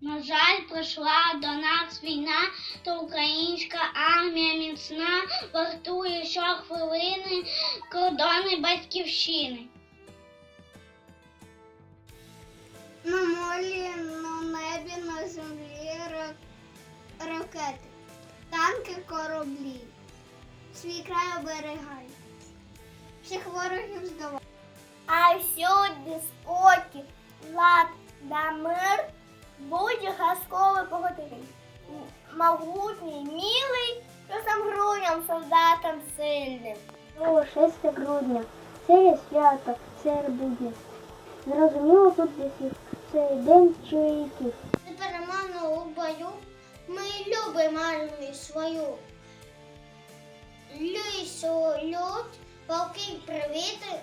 На жаль, прийшла до нас війна, то українська армія міцна вартує щохвилини кордони батьківщини. На морі, на небі, на землі ра- ракети, танки, кораблі. Свій край оберігай. Всіх ворогів здавай. А всюди спокій, лад да мир, будь казковий погодинний. Могутній, милий, що сам грудям солдатам сильним. 6 грудня. Це є свято, це будня. Зрозуміло тут для всіх. Це день чоловіків. Неперемовно у бою ми любимо армію свою. Лісу люд, полки привіти,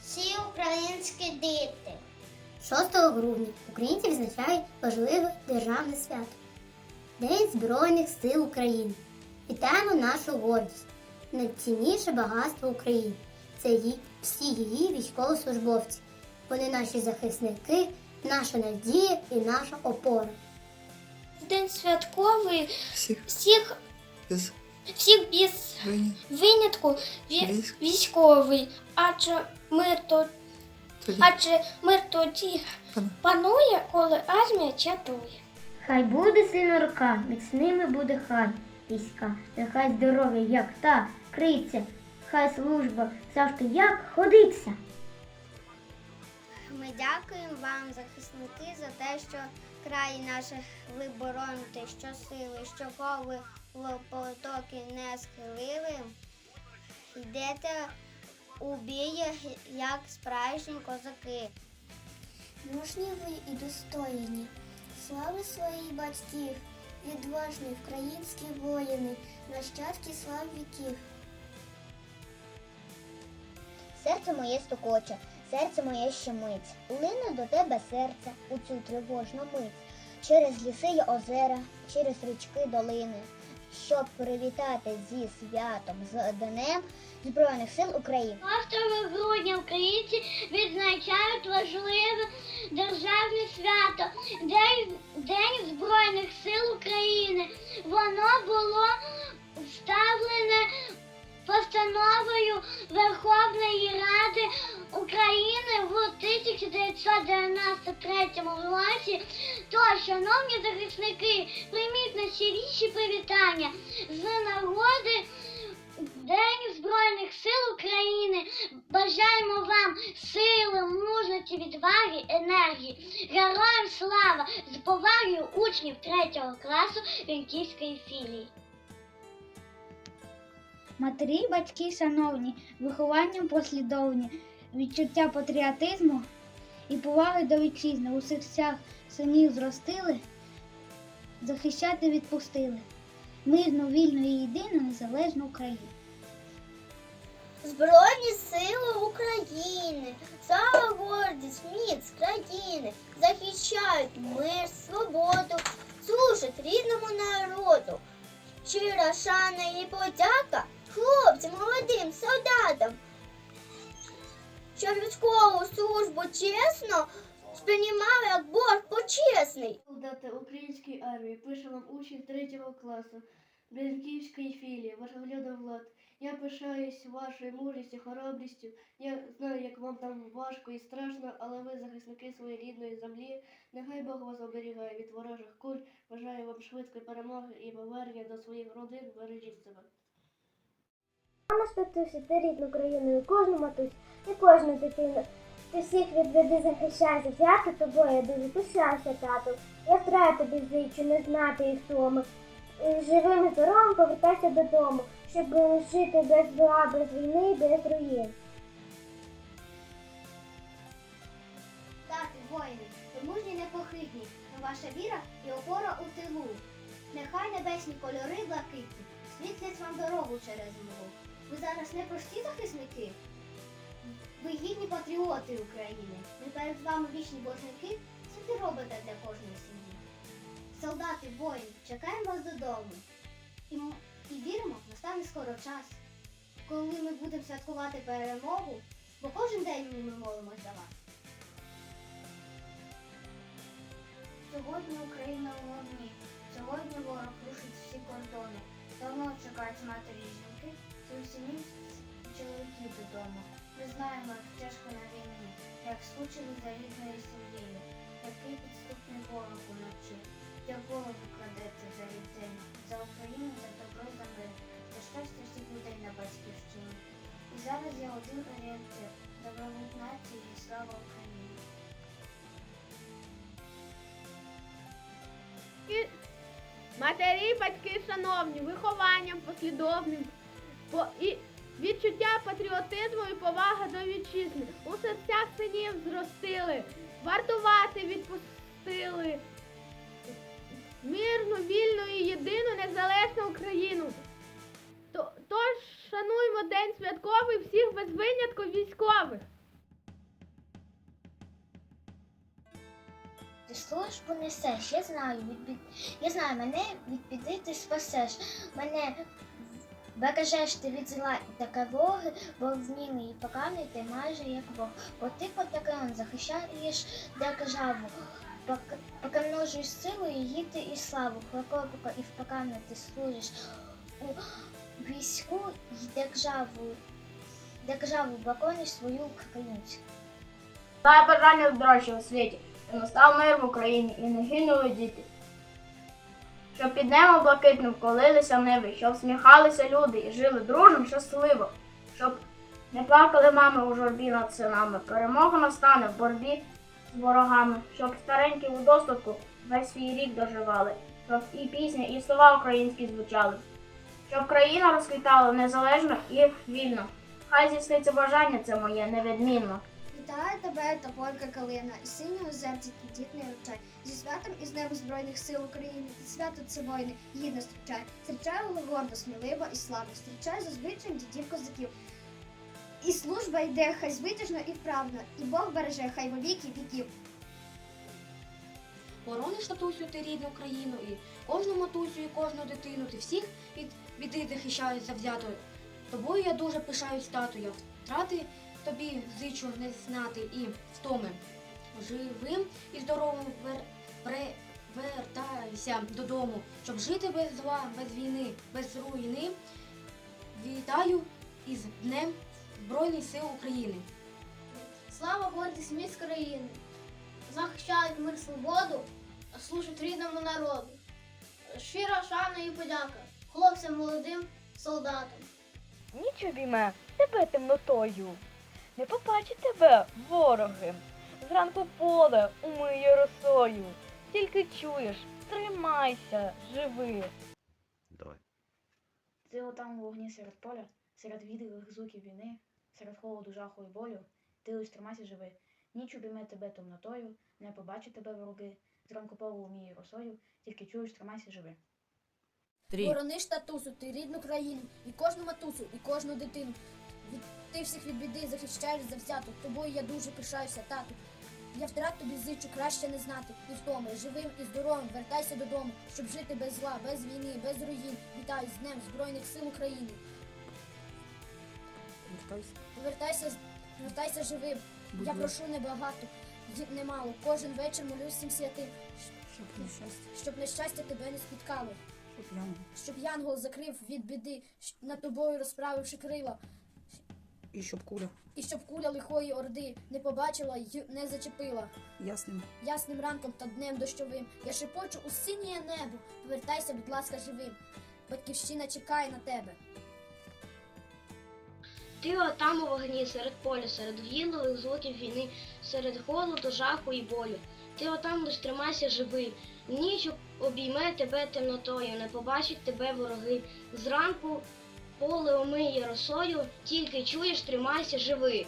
всі українські діти. 6 грудня українці відзначають важливе державне свято День Збройних сил України. Вітаємо нашу гордість, найцінніше багатство України. Це її, всі її військовослужбовці. Вони наші захисники, наша надія і наша опора. День святковий Всіх всіх, без всіх без винятку ві- військовий, адже мир то тоді адже мир тоді панує, коли армія чатує. Хай буде сильна рука, міцними буде хай війська. Нехай здоров'я, як та криця, хай служба завжди як ходиться. Ми дякуємо вам, захисники, за те, що край наших ви бороните щосили, що коли в потоки не схилили. Йдете у бій, як справжні козаки. Мужні ви і достойні, слави своїх батьків, відважні українські воїни, нащадки слав віків. Серце моє стукоче, серце моє щемить, лине до тебе серце у цю тривожну мить, через ліси й озера, через річки долини, щоб привітати зі святом з Днем Збройних сил України. 6 грудня українці відзначають важливе державне свято День, День Збройних сил України. Воно було вставлене постановою Верховної Ради України в 1993 році. То, шановні захисники, прийміть найщиріші привітання з нагоди День Збройних сил України. Бажаємо вам сили, мужності, відваги, енергії. Героям слава! З повагою учнів 3 класу Вінківської філії. Матері, батьки, шановні, вихованням послідовні, відчуття патріотизму і поваги до вітчизни у серцях синів зростили, захищати відпустили. Мирну, вільну і єдину незалежну Україну. Збройні сили України, слава гордість, міць країни, захищають мир, свободу, служать рідному народу. Щира шана і подяка хлопцям, молодим солдатам, військову службу чесно сприймали як борг почесний. Солдати української армії, пише вам учень 3 класу Брянківської філії, Варшавляда Влад. Я пишаюсь вашою мужністю, хоробрістю. Я знаю, як вам там важко і страшно, але ви захисники своєї рідної землі. Нехай Бог вас оберігає від ворожих куль. Бажаю вам швидкої перемоги і повернення до своїх родин. Бережіть себе. Мама статусі, ти рідну країну, і кожну матусь, і кожну дитину. Ти всіх від біди захищайся, свято тобою дуже пишаюся, тату. Я втраю тобі зичу, не знати і. І Живим і здоровим повертайся додому, щоб жити без зла, без війни і без руїн. Дати воїни, ви мужні непохитні, но ваша віра і опора у тилу. Нехай небесні кольори блакитні світлять вам дорогу через мову. Ви зараз не прості захисники, ви гідні патріоти України. Ми перед вами вічні боржники, це ви робите для кожної сім'ї. Солдати, воїни, чекаємо вас додому. І, і віримо, настане скоро час, коли ми будемо святкувати перемогу, бо кожен день ми молимось за вас. Сьогодні Україна у вогні, сьогодні ворог рушить всі кордони. Давно чекають матері жінки, ці сім'ї чоловіків додому. Знаємо, як тяжко на війні, як скучили за рідною сім'єю, який підступний ворог уночі. Як голову кладеться за дітей, за Україну, за добро, за мир, за щастя всіх людей на батьківщині. І зараз є один орієнтир, добробут нації і слава Україні. Матері, батьки, шановні, вихованням послідовним по і відчуття патріотизму і повага до вітчизни у серцях синів зростили, вартувати відпустили мирну, вільну і єдину незалежну Україну. Тож шануймо день святковий всіх без винятку військових. Ти службу несеш, я знаю, від я знаю, мене від біди ти спасеш. Мене бережеш ти від зла та кривоги, бо вмілий і покараний ти майже як Бог. Бо ти потакан захищаєш державу, пок- покамножуєш силу її ти і славу. Прокопика і впокану ти служиш у війську і державу, державу бакониш свою українську. Дай бажання здоров'я у світі, і настав мир в Україні, і не гинули діти. Щоб під небом блакитним колилися ниви, щоб сміхалися люди і жили дружно, щасливо, щоб не плакали мами у журбі над синами. Перемога настане в боротьбі з ворогами, щоб старенькі у достатку весь свій рік доживали, щоб і пісня, і слова українські звучали, щоб країна розквітала незалежно і вільно. Хай здійсниться бажання це моє невідмінно. Вітаю тебе, Тополька Калина, і синього зерця дітний ручай. Зі святом і з Днем Збройних сил України, і свято це воїни, гідно зустрічай. Зустрічай гордо, сміливо і славно. Зустрічай за звичаєм дідів козаків. І служба йде хай звитяжно і вправно, і Бог береже хай во віки віків. Борониш татусю ти рідну країну і кожну матусю і кожну дитину. Ти всіх від біди захищаєш завзято. Тобою я дуже пишаюсь, тату. Я втрати тобі зичу не знати і втоми. Живим і здоровим вер... вре- вертайся додому, щоб жити без зла, без війни, без руїни. Вітаю із Днем Збройних сил України. Слава гордість міст країни, захищають мир свободу, служать рідному народу. Щира шана і подяка хлопцям молодим солдатам. Ніч обійме тебе темнотою, не побачить тебе вороги. Зранку поле умиє росою, тільки чуєш, тримайся, живи. Давай. Ти отам у вогні серед поля, серед відривих звуків війни, серед холоду, жаху і болю, ти лиш тримайся живи. Ніч обійме тебе темнотою, не побачить тебе вороги, зранку полу уміє росою, тільки чуєш, тримайся живи. Борониш татусу, ти рідну країну, і кожну матусю, і кожну дитину. Від, ти всіх від біди захищаєш завзято, тобою я дуже пишаюся, тату. Я втрат тобі зичу краще не знати, і втоми, живим і здоровим, вертайся додому, щоб жити без зла, без війни, без руїн. Вітаю з Днем Збройних сил України. Вертайся, вертайся живим. Я прошу небагато, немало. Кожен вечір молюсь всім святим, Щоб нещастя, щоб нещастя тебе не спіткало. щоб янгол. закрив від біди, над тобою розправивши крила, І щоб куля і щоб куля лихої орди не побачила й не зачепила. ясним. Ясним ранком та днем дощовим я шепочу у синє небо. Повертайся, будь ласка, живим. Батьківщина чекає на тебе. Ти отам у вогні серед поля, серед гілових звуків війни, серед голоду, жаху і болю. Ти отам лиш тримайся живий. Ніч обійме тебе темнотою, не побачить тебе вороги. Зранку поле омиє росою, тільки чуєш, тримайся живий.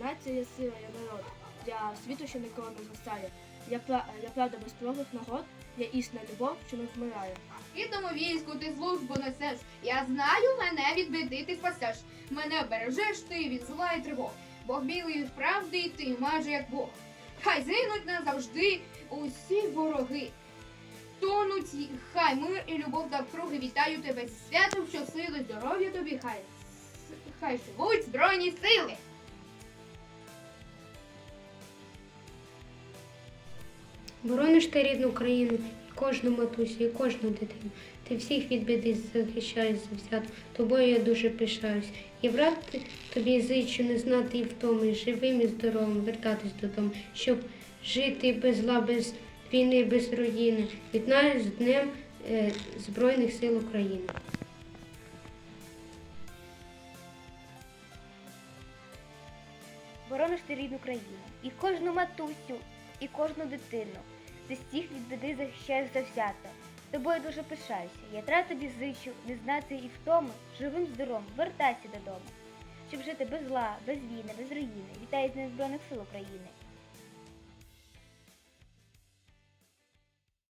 Нація є сила, я народ. Я світу, що ніколи не згасає. Я, пра- я правда без пологих нагод, я істинна любов, що не вмирає. Рідному війську ти службу несеш. Я знаю, мене від біди ти спасеш. Мене бережеш ти від зла і тривог. Бог білий від правди ти майже як Бог. Хай згинуть назавжди усі вороги. Тонуть, хай мир і любов навкруги. Вітаю тебе зі святом, сили, здоров'я тобі, хай. Хай живуть збройні сили. Борониш ти рідну країну, кожну матусю, і кожну дитину. Ти всіх від біди захищаєш завзято. Тобою я дуже пишаюсь. І брати тобі зичу не знати і втоми, живим і здоровим вертатись додому, щоб жити без зла, без війни, без руїни. Вітаю з Днем е, Збройних сил України. Борониш ти рідну країну, і кожну матусю, і кожну дитину. Ти всіх від біди захищаєш завзято. Тобою дуже пишаюся. Я тра тобі зичу не знати і втоми, живим здоровим, вертайся додому. Щоб жити без зла, без війни, без руїни. Вітаю з Збройних сил України.